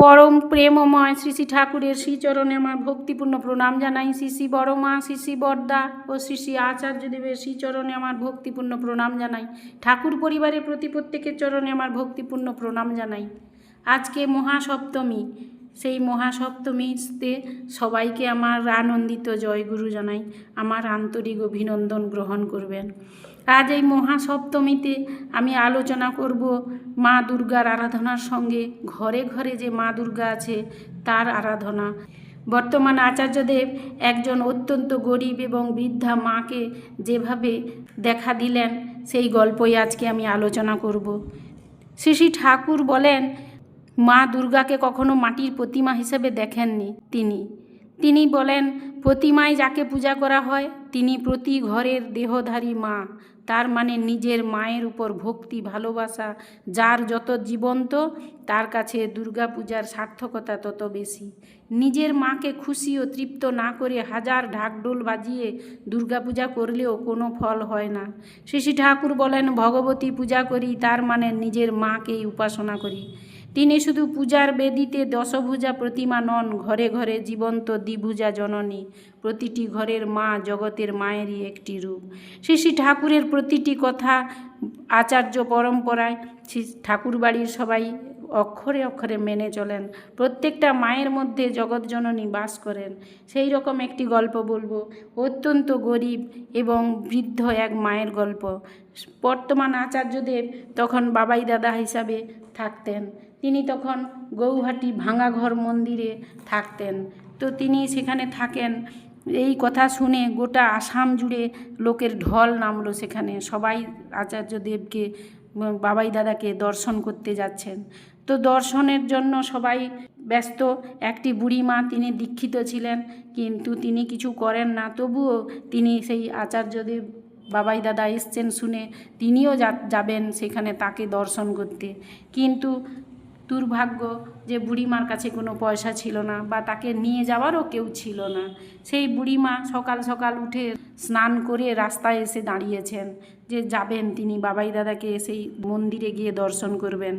পরম প্রেমময় শ্রী শ্রী ঠাকুরের শ্রীচরণে আমার ভক্তিপূর্ণ প্রণাম জানাই। শ্রী শ্রী বড়মা, শ্রী শ্রী বরদা ও শ্রী শ্রী আচার্যদেবের শ্রীচরণে আমার ভক্তিপূর্ণ প্রণাম জানাই। ঠাকুর পরিবারের প্রতি প্রত্যেকের চরণে আমার ভক্তিপূর্ণ প্রণাম জানাই। আজকে মহাসপ্তমী, সেই মহাসপ্তমীতে সবাইকে আমার আনন্দিত জয়গুরু জানাই। আমার আন্তরিক অভিনন্দন গ্রহণ করবেন। আজ এই মহাসপ্তমীতে আমি আলোচনা করব মা দুর্গার আরাধনার সঙ্গে। ঘরে ঘরে যে মা দুর্গা আছে, তার আরাধনা। বর্তমান আচার্যদেব একজন অত্যন্ত গরিব এবং বৃদ্ধা মাকে যেভাবে দেখা দিলেন, সেই গল্পই আজকে আমি আলোচনা করব। শ্রী শ্রী ঠাকুর বলেন, মা দুর্গাকে কখনো মাটির প্রতিমা হিসেবে দেখেননি তিনি। তিনি বলেন, প্রতিমায় যাকে পূজা করা হয়, তিনি প্রতি ঘরের দেহধারী মা। তার মানে নিজের মায়ের উপর ভক্তি, ভালোবাসা, যার যত জীবন্ত, তার কাছে দুর্গা পূজার সার্থকতা তত বেশি। নিজের মাকে খুশি ও তৃপ্ত না করে হাজার ঢাকঢোল বাজিয়ে দুর্গা পূজা করলেও কোনো ফল হয় না। শ্রী ঠাকুর বলেন, ভগবতী পূজা করি, তার মানে নিজের মাকেই উপাসনা করি। তিনি শুধু পূজার বেদিতে দশভূজা প্রতিমা নন, ঘরে ঘরে জীবন্ত দ্বিভুজা জননী, প্রতিটি ঘরের মা জগতের মায়েরই একটি রূপ। শ্রী শ্রী ঠাকুরের প্রতিটি কথা আচার্য পরম্পরায় ঠাকুর বাড়ির সবাই অক্ষরে অক্ষরে মেনে চলেন। প্রত্যেকটা মায়ের মধ্যে জগৎজননী বাস করেন। সেই রকম একটি গল্প বলব। অত্যন্ত গরিব এবং বৃদ্ধ এক মায়ের গল্প। বর্তমান আচার্যদেব তখন বাবাই দাদা হিসাবে থাকতেন। তিনি তখন গৌহাটি ভাঙাঘর মন্দিরে থাকতেন। তো তিনি সেখানে থাকেন এই কথা শুনে গোটা আসাম জুড়ে লোকের ঢল নামলো সেখানে। সবাই আচার্যদেবকে বাবাই দাদাকে দর্শন করতে যাচ্ছেন। তো দর্শনের জন্য সবাই ব্যস্ত। একটি বুড়িমা তিনি দীক্ষিত ছিলেন, কিন্তু তিনি কিছু করেন না। তবুও তিনি সেই আচার্যদেব বাবাই দাদা এসছেন শুনে তিনিও যাবেন সেখানে তাকে দর্শন করতে। কিন্তু দুর্ভাগ্য যে বুড়িমার কাছে কোনো পয়সা ছিল না বা তাকে নিয়ে যাওয়ারও কেউ ছিল না। সেই বুড়িমা সকাল সকাল উঠে স্নান করে রাস্তায় এসে দাঁড়িয়েছেন যে যাবেন তিনি, বাবাই দাদাকে সেই মন্দিরে গিয়ে দর্শন করবেন।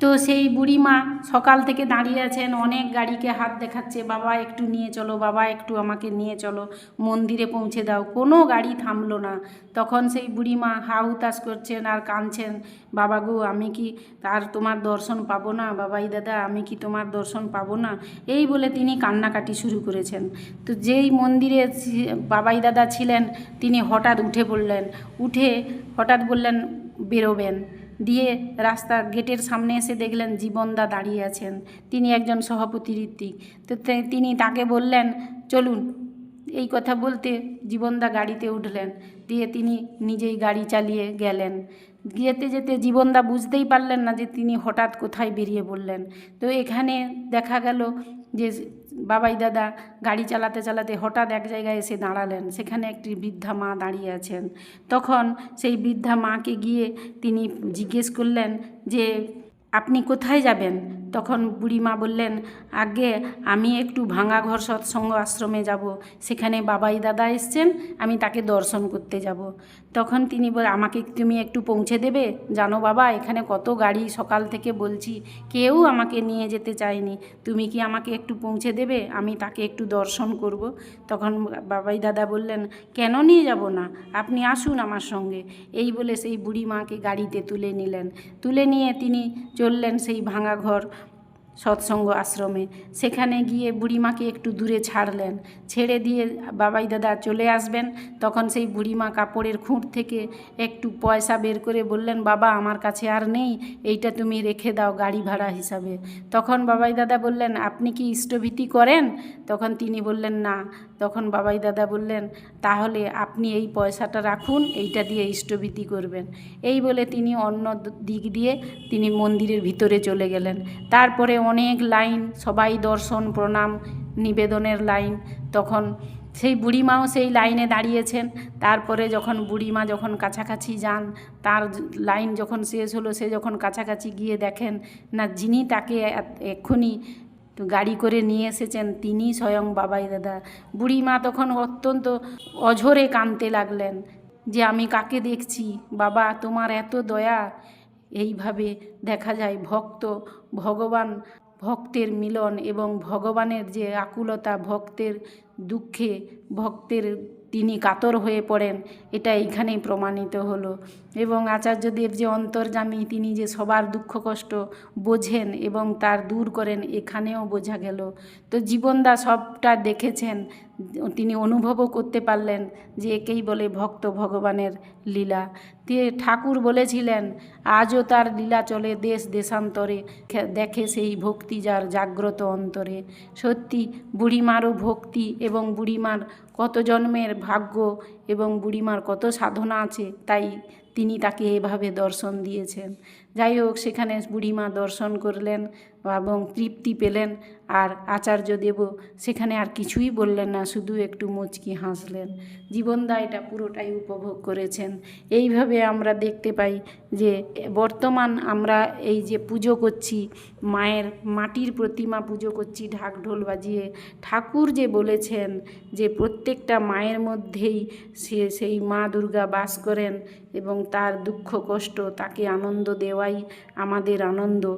তো সেই বুড়িমা সকাল থেকে দাঁড়িয়ে আছেন, অনেক গাড়িকে হাত দেখাচ্ছে, বাবা, একটু নিয়ে চলো, বাবা, একটু আমাকে নিয়ে চলো, মন্দিরে পৌঁছে দাও। কোনো গাড়ি থামলো না। তখন সেই বুড়িমা হা হুতাশ করছেন আর কাঁদছেন, বাবা গো, আমি কি তার তোমার দর্শন পাবো না? বাবাই দাদা, আমি কি তোমার দর্শন পাবো না? এই বলে তিনি কান্নাকাটি শুরু করেছেন। তো যেই মন্দিরে বাবাই দাদা ছিলেন, তিনি হঠাৎ উঠে পড়লেন উঠে হঠাৎ বললেন, বেরোবেন। দিয়ে রাস্তা গেটের সামনে এসে দেখলেন জীবনদা দাঁড়িয়ে আছেন। তিনি একজন সভাপতি ঋত্বিক। তো, তিনি তাকে বললেন, চলুন। এই কথা বলতে জীবনদা গাড়িতে উঠলেন। দিয়ে তিনি নিজেই গাড়ি চালিয়ে গেলেন। যেতে যেতে জীবনদা বুঝতেই পারলেন না যে তিনি হঠাৎ কোথায় বেরিয়ে পড়লেন। তো এখানে দেখা গেল যে বাবাই দাদা গাড়ি চালাতে চালাতে হঠাৎ এক জায়গায় এসে দাঁড়ালেন। সেখানে একটি বৃদ্ধা মা দাঁড়িয়ে আছেন। তখন সেই বৃদ্ধা মাকে গিয়ে তিনি জিজ্ঞেস করলেন যে, আপনি কোথায় যাবেন? তখন বুড়িমা বললেন আগে আমি একটু ভাঙাঘর সৎসঙ্গ আশ্রমে যাব। সেখানে বাবাই দাদা এসছেন, আমি তাকে দর্শন করতে যাব। তখন তিনি বল, আমাকে তুমি একটু পৌঁছে দেবে? জানো বাবা, এখানে কত গাড়ি সকাল থেকে বলছি, কেউ আমাকে নিয়ে যেতে চায়নি। তুমি কি আমাকে একটু পৌঁছে দেবে? আমি তাকে একটু দর্শন করব। তখন বাবাই দাদা বললেন, কেন নিয়ে যাব না? আপনি আসুন আমার সঙ্গে। এই বলে সেই বুড়ি মাকে গাড়িতে তুলে নিলেন। তুলে নিয়ে তিনি চললেন সেই ভাঙা ঘর। সৎসঙ্গ আশ্রমে। সেখানে গিয়ে বুড়িমাকে একটু দূরে ছাড়লেন। ছেড়ে দিয়ে বাবাই দাদা চলে আসবেন। তখন সেই বুড়িমা কাপড়ের খুঁট থেকে একটু পয়সা বের করে বললেন, বাবা, আমার কাছে আর নেই। এইটা তুমি রেখে দাও গাড়ি ভাড়া হিসাবে। তখন বাবাই দাদা বললেন, আপনি কি ইষ্টভীতি করেন? তখন তিনি বললেন, না। তখন বাবাই দাদা বললেন, তাহলে আপনি এই পয়সাটা রাখুন, এইটা দিয়ে ইষ্টভীতি করবেন। এই বলে তিনি অন্য দিক দিয়ে তিনি মন্দিরের ভিতরে চলে গেলেন। তারপরে অনেক লাইন, সবাই দর্শন, প্রণাম, নিবেদনের লাইন। তখন সেই বুড়িমাও সেই লাইনে দাঁড়িয়েছেন। তারপরে যখন বুড়িমা যখন কাছাকাছি যান, তার লাইন যখন শেষ হলো, সে যখন কাছাকাছি গিয়ে দেখেন, না, যিনি তাকে এক্ষুনি গাড়ি করে নিয়ে এসেছেন তিনি স্বয়ং বাবাই দাদা। বুড়িমা তখন অত্যন্ত অঝরে কাঁদতে লাগলেন যে, আমি কাকে দেখছি? বাবা, তোমার এত দয়া। এইভাবে দেখা যায় ভক্ত, ভগবান, ভক্তের মিলন এবং ভগবানের যে আকুলতা, ভক্তের দুঃখে, ভক্তের তিনি কাতর হয়ে পড়েন। এটা এইখানেই প্রমাণিত হলো। এবং আচার্যদেব যে অন্তর্জামী তিনি যে সবার দুঃখ কষ্ট বোঝেন এবং তার দূর করেন, এখানেও বোঝা গেল। তো জীবনদা সবটা দেখেছেন। তিনি অনুভবও করতে পারলেন যে একেই বলে ভক্ত ভগবানের লীলা। দিয়ে ঠাকুর বলেছিলেন, আজও তার লীলা চলে দেশ দেশান্তরে দেখে সেই ভক্তি যার জাগ্রত অন্তরে। সত্যি, বুড়িমারও ভক্তি এবং বুড়িমার কত জন্মের ভাগ্য এবং বুড়িমার কত সাধনা আছে, তাই তিনি তাকে এভাবে দর্শন দিয়েছেন। যাই হোক, সেখানে বুড়িমা দর্শন করলেন এবং তৃপ্তি পেলেন। আর আচার্যদেবও সেখানে আর কিছুই বললেন না, শুধু একটু মুচকি হাসলেন। জীবনদা এটা পুরোটাই উপভোগ করেছেন। এইভাবে আমরা দেখতে পাই যে, বর্তমান আমরা এই যে পুজো করছি, মায়ের মাটির প্রতিমা পুজো করছি, ঢাক ঢোল বাজিয়ে, ঠাকুর যে বলেছেন যে প্রত্যেকটা মায়ের মধ্যেই সে, সেই মা দুর্গা বাস করেন এবং তার দুঃখ কষ্ট, তাকে আনন্দ দেওয়াই আমাদের আনন্দ।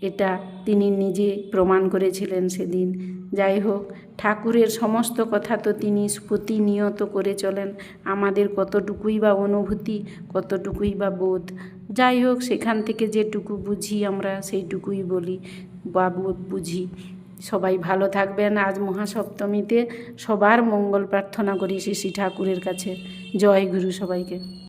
এটা তিনি নিজে প্রমাণ করেছিলেন সেদিন। যাই হোক, ঠাকুরের সমস্ত কথা তো তিনি প্রতিনিয়ত করে চলেন। আমাদের কতটুকুই বা অনুভূতি, কতটুকুই বা বোধ। যাই হোক, সেখান থেকে যেটুকু বুঝি আমরা সেইটুকুই বলি। বা বুঝি। সবাই ভালো থাকবেন আজ মহাসপ্তমীতে। সবার মঙ্গল প্রার্থনা করি শ্রী ঠাকুরের কাছে। জয় গুরু সবাইকে।